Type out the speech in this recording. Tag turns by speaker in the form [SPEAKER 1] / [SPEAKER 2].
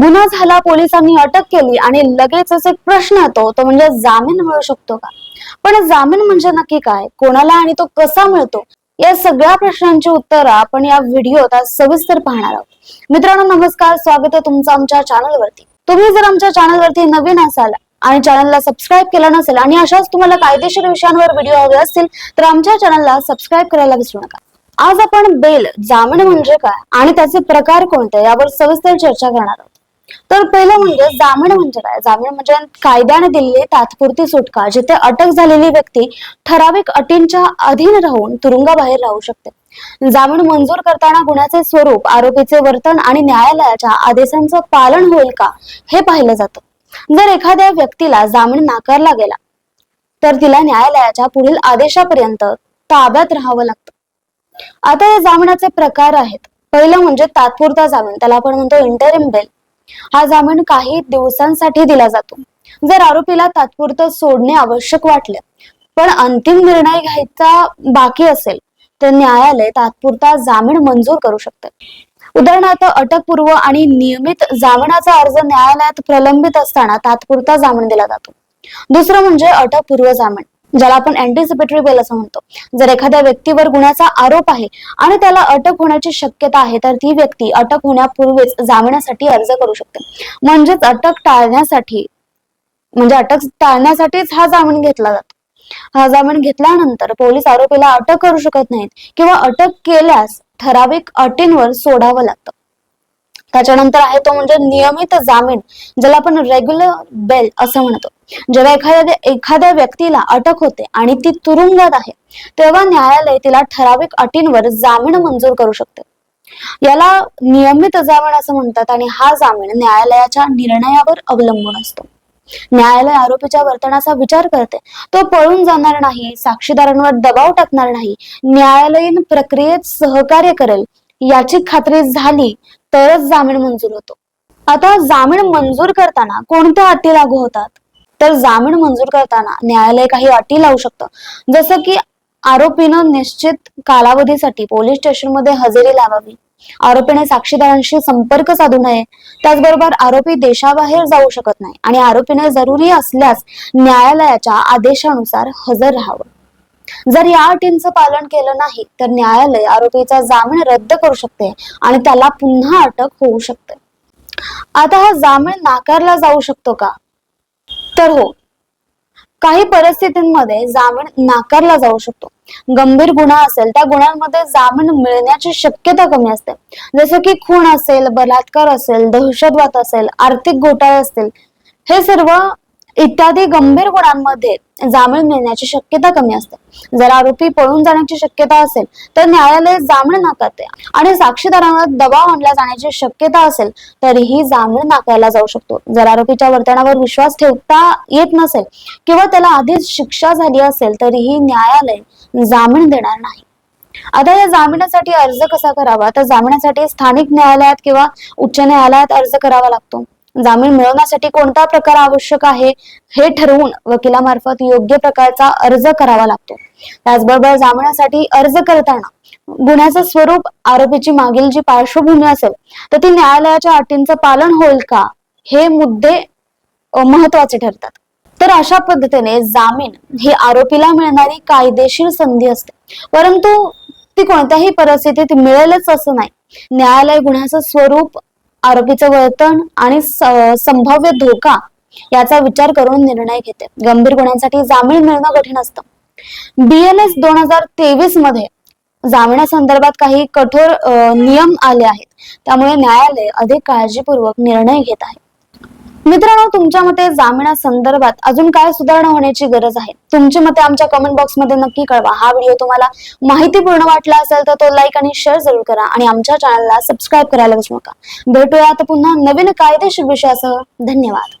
[SPEAKER 1] गुन्हा झाला पोलिसांनी अटक केली आणि लगेचच एक प्रश्न येतो तो म्हणजे जामीन मिळू शकतो का? पण जामीन म्हणजे नक्की काय? कोणाला आणि तो कसा मिळतो? या सगळ्या प्रश्नांची उत्तरं आपण या व्हिडिओत आज सविस्तर पाहणार आहोत. मित्रांनो नमस्कार स्वागत आहे तुमचं आमच्या चॅनलवरती तुम्ही जर आमच्या चॅनलवरती नवीन असाल आणि चॅनलला सबस्क्राईब केलं नसेल आणि अशाच तुम्हाला कायदेशीर विषयांवर व्हिडिओ हवे असतील तर आमच्या चॅनलला सबस्क्राईब करायला विसरू नका. आज आपण बेल जामीन म्हणजे काय? आणि त्याचे प्रकार कोणते? यावर सविस्तर चर्चा करणार आहोत. तर पहिलं म्हणजे जामीन म्हणजे काय? जामीन म्हणजे कायद्याने दिलेली तात्पुरती सुटका जिथे अटक झालेली व्यक्ती ठराविक अटींच्या अधीन राहून तुरुंगाबाहेर राहू शकते. जामीन मंजूर करताना गुन्ह्याचे स्वरूप आरोपीचे वर्तन आणि न्यायालयाच्या आदेशांचं पालन होईल का हे पाहिलं जातं. जर एखाद्या व्यक्तीला जामीन नाकारला गेला तर तिला न्यायालयाच्या पुढील आदेशापर्यंत ताब्यात राहावं लागतं. आता या जामिनाचे प्रकार आहेत. पहिलं म्हणजे तात्पुरता जामीन त्याला आपण म्हणतो इंटरिम बेल हा जामीन काही दिवसांसाठी दिला जातो. जर आरोपीला तात्पुरतं सोडणे आवश्यक वाटले पण अंतिम निर्णय घ्यायचा बाकी असेल तर न्यायालय तात्पुरता जामीन मंजूर करू शकते. उदाहरणार्थ अटकपूर्व आणि नियमित जामिनाचा अर्ज न्यायालयात प्रलंबित असताना तात्पुरता जामीन दिला जातो. दुसरं म्हणजे अटकपूर्व जामीन. ज्याला आपण अँटिसिपेटरी बेल असं म्हणतो. जर एखाद्या व्यक्तीवर गुन्ह्याचा आरोप आहे आणि त्याला अटक होण्याची शक्यता आहे तर ती व्यक्ती अटक होण्यापूर्वीच जामिनासाठी अर्ज करू शकते. म्हणजेच अटक टाळण्यासाठी म्हणजे अटक टाळण्यासाठीच हा जामीन घेतला जातो. हा जामीन घेतल्यानंतर पोलीस आरोपीला अटक करू शकत नाहीत किंवा अटक केल्यास ठराविक अटींवर सोडावं लागतं. त्याच्यानंतर आहे तो म्हणजे नियमित जामीन ज्याला आपण रेग्युलर बेल असं म्हणतो. जेव्हा एखाद्या एखाद्या व्यक्तीला अटक होते आणि ती तुरुंगात आहे तेव्हा न्यायालय तिला ठराविक अटींवर जामीन मंजूर करू शकते. याला नियमित जामीन असं म्हणतात आणि हा जामीन न्यायालयाच्या निर्णयावर अवलंबून असतो. न्यायालय आरोपीच्या वर्तनाचा विचार करते. तो पळून जाणार नाही साक्षीदारांवर दबाव टाकणार नाही न्यायालयीन प्रक्रियेत सहकार्य करेल याची खात्री झाली तरच जामीन मंजूर होतो. आता जामीन मंजूर करताना कोणत्या अटी लागू होतात? तर जामीन मंजूर करताना न्यायालय काही अटी लावू शकतं. जसं की आरोपीनं निश्चित कालावधीसाठी पोलीस स्टेशनमध्ये हजेरी लावावी. आरोपीने साक्षीदारांशी संपर्क साधू नये. त्याचबरोबर आरोपी देशाबाहेर जाऊ शकत नाही आणि आरोपीने जरुरी असल्यास न्यायालयाच्या आदेशानुसार हजर राहावं. जर या अटींचं पालन केलं नाही तर न्यायालय आरोपीचा जामीन रद्द करू शकते आणि त्याला पुन्हा अटक होऊ शकते. आता हा जामीन नाकारला जाऊ शकतो का? तर हो. काही परिस्थितींमध्ये जामीन नाकारला जाऊ शकतो. गंभीर गुन्हा असेल त्या गुन्ह्यांमध्ये जामीन मिळण्याची शक्यता कमी असते. जसं की खून असेल बलात्कार असेल दहशतवाद असेल आर्थिक घोटाळे असतील हे सर्व इत्यादी गंभीर गुणांमध्ये जामीन मिळण्याची शक्यता कमी असते. जर आरोपी पळून जाण्याची शक्यता असेल तर न्यायालय जामीन नाकारते आणि साक्षीदारांवर दबाव आणला जाण्याची शक्यता असेल तरीही जामीन नाकारला जाऊ शकतो. जर आरोपीच्या वर्तनावर विश्वास ठेवता येत नसेल किंवा त्याला आधीच शिक्षा झाली असेल तरीही न्यायालय जामीन देणार नाही. आता या जामिनासाठी अर्ज कसा करावा? तर जामिनासाठी स्थानिक न्यायालयात किंवा उच्च न्यायालयात अर्ज करावा लागतो. जामीन मिळवण्यासाठी कोणता प्रकार आवश्यक आहे हे ठरवून वकिलामार्फत योग्य प्रकारचा अर्ज करावा लागतो. त्याचबरोबर जामिनासाठी अर्ज करताना गुन्ह्याचं स्वरूप आरोपीची मागील जी पार्श्वभूमी असेल तर ती न्यायालयाच्या अटींचं पालन होईल का? हे मुद्दे महत्त्वाचे ठरतात. तर अशा पद्धतीने जामीन ही आरोपीला मिळणारी कायदेशीर संधी असते. परंतु ती कोणत्याही परिस्थितीत मिळेलच असं नाही. न्यायालय गुन्ह्याचं स्वरूप आरोपीचं वर्तन आणि संभाव्य धोका याचा विचार करून निर्णय घेते. गंभीर गुन्ह्यांसाठी जामीन मिळणं कठीण असतं. बीएलएस दोन हजार तेवीसमध्ये जामिनासंदर्भात काही कठोर नियम आले आहेत. त्यामुळे न्यायालय अधिक काळजीपूर्वक निर्णय घेत आहे. मित्रांनो तुमच्या मते जामिना संदर्भात अजून काय सुधारणा होण्याची गरज आहे? तुमची मते आमच्या कमेंट बॉक्समध्ये नक्की कळवा. हा व्हिडिओ तुम्हाला माहितीपूर्ण वाटला असेल तर तो लाईक आणि शेअर जरूर करा आणि आमच्या चॅनलला सबस्क्राईब करायला विसरू नका. भेटूया आता पुन्हा नवीन कायदेशीर विषयासह. धन्यवाद.